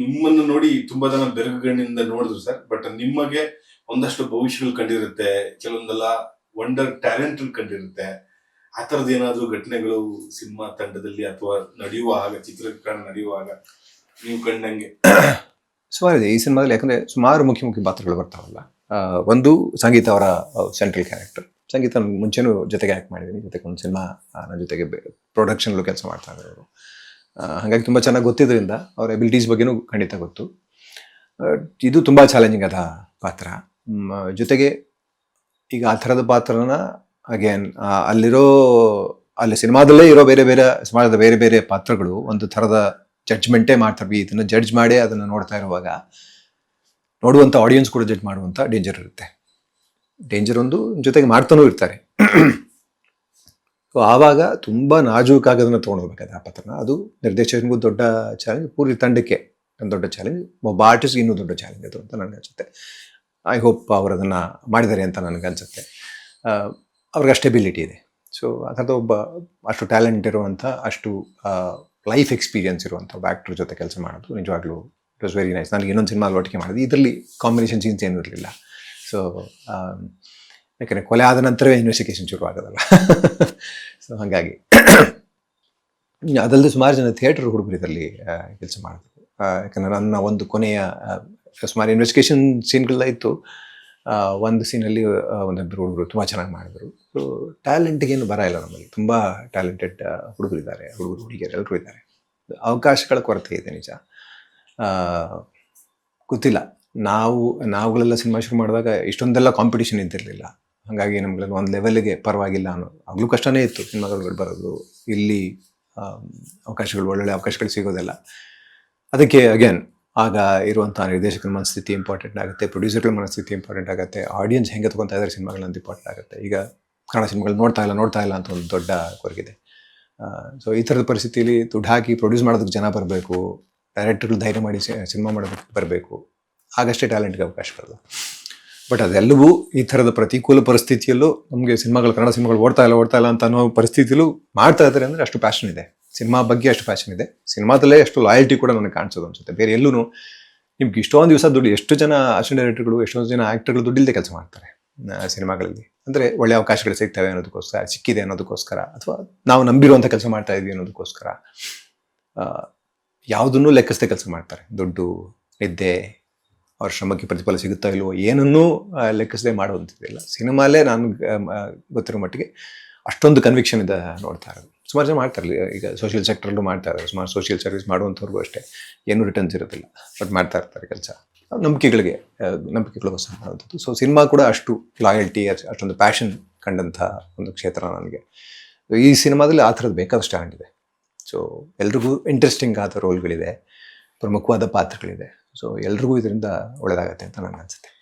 ನಿಮ್ಮನ್ನು ನೋಡಿ ತುಂಬಾ ಜನ ಬೆರಗುಗಣ್ಣಿಂದ ನೋಡಿದ್ರು ಸರ್ ಬಟ್ ನಿಮಗೆ ಒಂದಷ್ಟು ಭವಿಷ್ಯಗಳು ಕಂಡಿರುತ್ತೆ, ಕೆಲವೊಂದೆಲ್ಲ ವಂಡರ್ ಟ್ಯಾಲೆಂಟ್ ಕಂಡಿರುತ್ತೆ. ಆ ಥರದ್ದು ಏನಾದ್ರು ಘಟನೆಗಳು ಸಿನಿಮಾ ತಂಡದಲ್ಲಿ ಅಥವಾ ನಡೆಯುವಾಗ ಚಿತ್ರೀಕರಣ ನಡೆಯುವಾಗ ನೀವು ಕಂಡಂಗೆ? ಸುಮಾರು ಇದೆ. ಈ ಸಿನಿಮಾದಲ್ಲಿ ಯಾಕಂದ್ರೆ ಸುಮಾರು ಮುಖ್ಯ ಮುಖ್ಯ ಪಾತ್ರಗಳು ಬರ್ತಾವಲ್ಲ. ಒಂದು ಸಂಗೀತ ಅವರ ಸೆಂಟ್ರಲ್ ಕ್ಯಾರೆಕ್ಟರ್ ಸಂಗೀತ ಮುಂಚೆನೂ ಜೊತೆಗೆ ಆ್ಯಕ್ಟ್ ಮಾಡಿದ್ದೀನಿ ಜೊತೆಗೆ ಒಂದು ಸಿನಿಮಾ ನನ್ನ ಜೊತೆಗೆ ಪ್ರೊಡಕ್ಷನ್ಲು ಕೆಲಸ ಮಾಡ್ತಾ ಇದ್ದಾರೆ ಅವರು ಹಾಗಾಗಿ ತುಂಬ ಚೆನ್ನಾಗಿ ಗೊತ್ತಿದ್ದರಿಂದ ಅವ್ರ ಎಬಿಲಿಟೀಸ್ ಬಗ್ಗೆನೂ ಖಂಡಿತ ಗೊತ್ತು. ಇದು ತುಂಬ ಚಾಲೆಂಜಿಂಗ್ ಆದ ಪಾತ್ರ. ಜೊತೆಗೆ ಈಗ ಆ ಥರದ ಪಾತ್ರನ ಅಗೇನ್ ಅಲ್ಲಿರೋ, ಅಲ್ಲಿ ಸಿನಿಮಾದಲ್ಲೇ ಇರೋ ಬೇರೆ ಬೇರೆ, ಸಿನಿಮಾದ ಬೇರೆ ಬೇರೆ ಪಾತ್ರಗಳು ಒಂದು ಥರದ ಜಡ್ಜ್ಮೆಂಟೇ ಮಾಡ್ತಾರೆ. ಇದನ್ನು ಜಡ್ಜ್ ಮಾಡಿ ಅದನ್ನ ನೋಡ್ತಾ ಇರುವಾಗ ನೋಡುವಂಥ ಆಡಿಯನ್ಸ್ ಕೂಡ ಜಡ್ಜ್ ಮಾಡುವಂಥ ಡೇಂಜರ್ ಇರುತ್ತೆ. ಡೇಂಜರ್ ಒಂದು ಜೊತೆಗೆ ಮಾಡ್ತಾನೂ ಇರ್ತಾರೆ. ಆವಾಗ ತುಂಬ ನಾಜೂಕಾಗೋದನ್ನ ತೊಗೊಂಡೋಗ್ಬೇಕಾದ್ರೆ ಆ ಪತ್ರನ. ಅದು ನಿರ್ದೇಶಕನಿಗೂ ದೊಡ್ಡ ಚಾಲೆಂಜ್ ಪೂರ್ತಿ ತಂಡಕ್ಕೆ ದೊಡ್ಡ ಚಾಲೆಂಜ್ ಒಬ್ಬ ಆರ್ಟಿಸ್ಟ್ ಇನ್ನೂ ದೊಡ್ಡ ಚಾಲೆಂಜ್ ಅದು ಅಂತ ನನಗೆ ಅನ್ಸುತ್ತೆ. ಐ ಹೋಪ್ ಅವರು ಅದನ್ನು ಮಾಡಿದ್ದಾರೆ ಅಂತ ನನಗೆ ಅನಿಸುತ್ತೆ. ಅವ್ರಿಗೆ ಅಷ್ಟು ಎಬಿಲಿಟಿ ಇದೆ. ಸೊ ಅದರದ್ದು ಒಬ್ಬ ಅಷ್ಟು ಟ್ಯಾಲೆಂಟ್ ಇರುವಂಥ, ಅಷ್ಟು ಲೈಫ್ ಎಕ್ಸ್ಪೀರಿಯನ್ಸ್ ಇರುವಂಥ ಒಬ್ಬ ಆ್ಯಕ್ಟ್ರ್ ಜೊತೆ ಕೆಲಸ ಮಾಡೋದು ನಿಜವಾಗ್ಲೂ ಇಟ್ ವಾಸ್ ವೆರಿ ನೈಸ್ ನನಗೆ ಇನ್ನೊಂದು ಸಿನಿಮಾ ಒಟ್ಟಿಗೆ ಮಾಡಿದೆ. ಇದರಲ್ಲಿ ಕಾಂಬಿನೇಷನ್ ಸೀನ್ಸ್ ಏನೂ ಇರಲಿಲ್ಲ. ಸೊ ಯಾಕಂದರೆ ಕೊಲೆ ಆದ ನಂತರವೇ ಇನ್ವೆಸ್ಟಿಗೇಷನ್ ಶುರು ಆಗೋದಲ್ಲ ಸೊ ಹಾಗಾಗಿ ಅದಲ್ಲದೆ ಸುಮಾರು ಜನ ಥಿಯೇಟರ್ ಹುಡುಗರು ಇದರಲ್ಲಿ ಕೆಲಸ ಮಾಡಿದ್ರು. ಯಾಕಂದರೆ ನನ್ನ ಒಂದು ಕೊನೆಯ ಸುಮಾರು ಇನ್ವೆಸ್ಟಿಗೇಷನ್ ಸೀನ್ಗಳೆಲ್ಲ ಇತ್ತು. ಒಂದು ಸೀನಲ್ಲಿ ಒಂದೊಬ್ಬರು ಹುಡುಗರು ತುಂಬ ಚೆನ್ನಾಗಿ ಮಾಡಿದ್ರು. ಸೊ ಟ್ಯಾಲೆಂಟ್ಗೇನು ಬರ ಇಲ್ಲ ನಮ್ಮಲ್ಲಿ. ತುಂಬ ಟ್ಯಾಲೆಂಟೆಡ್ ಹುಡುಗರು ಇದ್ದಾರೆ ಹುಡುಗರು, ಹುಡುಗಿಯರು ಎಲ್ಲರೂ ಇದ್ದಾರೆ. ಅವಕಾಶಗಳ ಕೊರತೆ ಇದೆ ನಿಜ. ಗೊತ್ತಿಲ್ಲ. ನಾವು, ನಾವುಗಳೆಲ್ಲ ಸಿನಿಮಾ ಶುರು ಮಾಡಿದಾಗ ಇಷ್ಟೊಂದೆಲ್ಲ ಕಾಂಪಿಟಿಷನ್ ಇದ್ದಿರಲಿಲ್ಲ. ಹಾಗಾಗಿ ನಮ್ಗೆ ಒಂದು ಲೆವೆಲ್ಗೆ ಪರವಾಗಿಲ್ಲ ಅನ್ನೋ, ಆಗಲೂ ಕಷ್ಟನೇ ಇತ್ತು ಸಿನಿಮಾಗಳು ಬರೋದು. ಇಲ್ಲಿ ಅವಕಾಶಗಳು, ಒಳ್ಳೊಳ್ಳೆ ಅವಕಾಶಗಳು ಸಿಗೋದಿಲ್ಲ. ಅದಕ್ಕೆ ಅಗೇನ್ ಆಗ ಇರುವಂಥ ನಿರ್ದೇಶಕರ ಮನಸ್ಥಿತಿ ಇಂಪಾರ್ಟೆಂಟ್ ಆಗುತ್ತೆ ಪ್ರೊಡ್ಯೂಸರ್ಗಳ ಮನಸ್ಥಿತಿ ಇಂಪಾರ್ಟೆಂಟ್ ಆಗುತ್ತೆ ಆಡಿಯನ್ಸ್ ಹೆಂಗೆ ತಗೊತಾ ಇದ್ದಾರೆ ಸಿನಿಮಾಗಳನ್ನ ಇಂಪಾರ್ಟೆಂಟ್ ಆಗುತ್ತೆ. ಈಗ ಕನ್ನಡ ಸಿನಿಮಾಗಳು ನೋಡ್ತಾ ಇಲ್ಲ ನೋಡ್ತಾ ಇಲ್ಲ ಅಂತ ಒಂದು ದೊಡ್ಡ ಕೊರಗಿದೆ. ಸೊ ಈ ಥರದ ಪರಿಸ್ಥಿತಿಯಲ್ಲಿ ದುಡ್ಡು ಹಾಕಿ ಪ್ರೊಡ್ಯೂಸ್ ಮಾಡೋದಕ್ಕೆ ಜನ ಬರಬೇಕು ಡೈರೆಕ್ಟರ್ಗಳು ಧೈರ್ಯ ಮಾಡಿ ಸಿನಿಮಾ ಮಾಡೋದಕ್ಕೆ ಬರಬೇಕು, ಆಗಷ್ಟೇ ಟ್ಯಾಲೆಂಟ್ಗೆ ಅವಕಾಶ ಬರೋದು ಬಟ್ ಅದೆಲ್ಲವೂ ಈ ಥರದ ಪ್ರತಿಕೂಲ ಪರಿಸ್ಥಿತಿಯಲ್ಲೂ ನಮಗೆ ಸಿನಿಮಾಗಳು, ಕನ್ನಡ ಸಿನಿಮಾಗಳು ಓಡ್ತಾ ಇಲ್ಲ ಓಡ್ತಾ ಇಲ್ಲ ಅಂತ ಅನ್ನೋ ಪರಿಸ್ಥಿತಿಯಲ್ಲೂ ಮಾಡ್ತಾ ಇದ್ದಾರೆ ಅಂದರೆ ಅಷ್ಟು ಪ್ಯಾಷನ್ ಇದೆ. ಸಿನಿಮಾ ಬಗ್ಗೆ ಅಷ್ಟು ಪ್ಯಾಷನ್ ಇದೆ. ಸಿನಿಮಾದಲ್ಲೇ ಅಷ್ಟು ಲಾಯಲ್ಟಿ ಕೂಡ ನನಗೆ ಕಾಣಿಸೋದು ಅನ್ಸುತ್ತೆ. ಬೇರೆ ಎಲ್ಲೂ ನಿಮ್ಗೆ ಇಷ್ಟೊಂದು ದಿವಸ ದುಡ್ಡು, ಎಷ್ಟು ಜನ ಅಸಿಸ್ಟೆಂಟ್ ಡೈರೆಕ್ಟರ್ಗಳು ಎಷ್ಟೊಂದು ಜನ ಆ್ಯಕ್ಟರ್ಗಳು ದುಡ್ಡಿಲ್ಲದೆ ಕೆಲಸ ಮಾಡ್ತಾರೆ ಸಿನಿಮಾಗಳಲ್ಲಿ. ಅಂದರೆ ಒಳ್ಳೆ ಅವಕಾಶಗಳು ಸಿಗ್ತವೆ ಅನ್ನೋದಕ್ಕೋಸ್ಕರ, ಸಿಕ್ಕಿದೆ ಅನ್ನೋದಕ್ಕೋಸ್ಕರ, ಅಥವಾ ನಾವು ನಂಬಿರುವಂಥ ಕೆಲಸ ಮಾಡ್ತಾ ಇದ್ವಿ ಅನ್ನೋದಕ್ಕೋಸ್ಕರ ಯಾವುದನ್ನೂ ಲೆಕ್ಕಿಸದೆ ಕೆಲಸ ಮಾಡ್ತಾರೆ. ದುಡ್ಡು, ನಿದ್ದೆ ಅವ್ರ ಶ್ರಮಕ್ಕೆ ಪ್ರತಿಫಲ ಸಿಗುತ್ತಾ ಇಲ್ವೋ ಏನನ್ನೂ ಲೆಕ್ಕಿಸದೆ ಮಾಡುವಂಥದ್ದಿಲ್ಲ. ಸಿನಿಮಾಲೇ ನಾನು ಗೊತ್ತಿರೋ ಮಟ್ಟಿಗೆ ಅಷ್ಟೊಂದು ಕನ್ವಿಕ್ಷನ್ ಇದೆ ನೋಡ್ತಾ ಇರೋದು. ಸುಮಾರು ಜನ ಮಾಡ್ತಾರೆ ಈಗ ಸೋಷಿಯಲ್ ಸೆಕ್ಟರಲ್ಲೂ ಮಾಡ್ತಾ ಇದ್ದಾರೆ. ಸುಮಾರು ಸೋಷಿಯಲ್ ಸರ್ವಿಸ್ ಮಾಡುವಂಥವ್ರಿಗೂ ಅಷ್ಟೇ. ಏನೂ ರಿಟರ್ನ್ಸ್ ಇರೋದಿಲ್ಲ ಬಟ್ ಮಾಡ್ತಾ ಇರ್ತಾರೆ ಕೆಲಸ. ನಂಬಿಕೆಗಳಿಗೆ ಸಹ ಮಾಡುವಂಥದ್ದು. ಸೊ ಸಿನಿಮಾ ಕೂಡ ಅಷ್ಟು ಲಾಯಲ್ಟಿ ಅಷ್ಟೊಂದು ಪ್ಯಾಷನ್ ಕಂಡಂಥ ಒಂದು ಕ್ಷೇತ್ರ ನನಗೆ. ಈ ಸಿನಿಮಾದಲ್ಲಿ ಆ ಥರದ್ದು ಬೇಕಾದಷ್ಟು ಸ್ಟ್ಯಾಂಡ್ ಇದೆ. ಸೊ ಎಲ್ರಿಗೂ ಇಂಟ್ರೆಸ್ಟಿಂಗ್ ಆದ ರೋಲ್ಗಳಿದೆ ಪ್ರಮುಖವಾದ ಪಾತ್ರಗಳಿದೆ. ಸೊ ಎಲ್ರಿಗೂ ಇದರಿಂದ ಒಳ್ಳೆಯದಾಗತ್ತೆ ಅಂತ ನನಗೆ ಅನ್ಸುತ್ತೆ.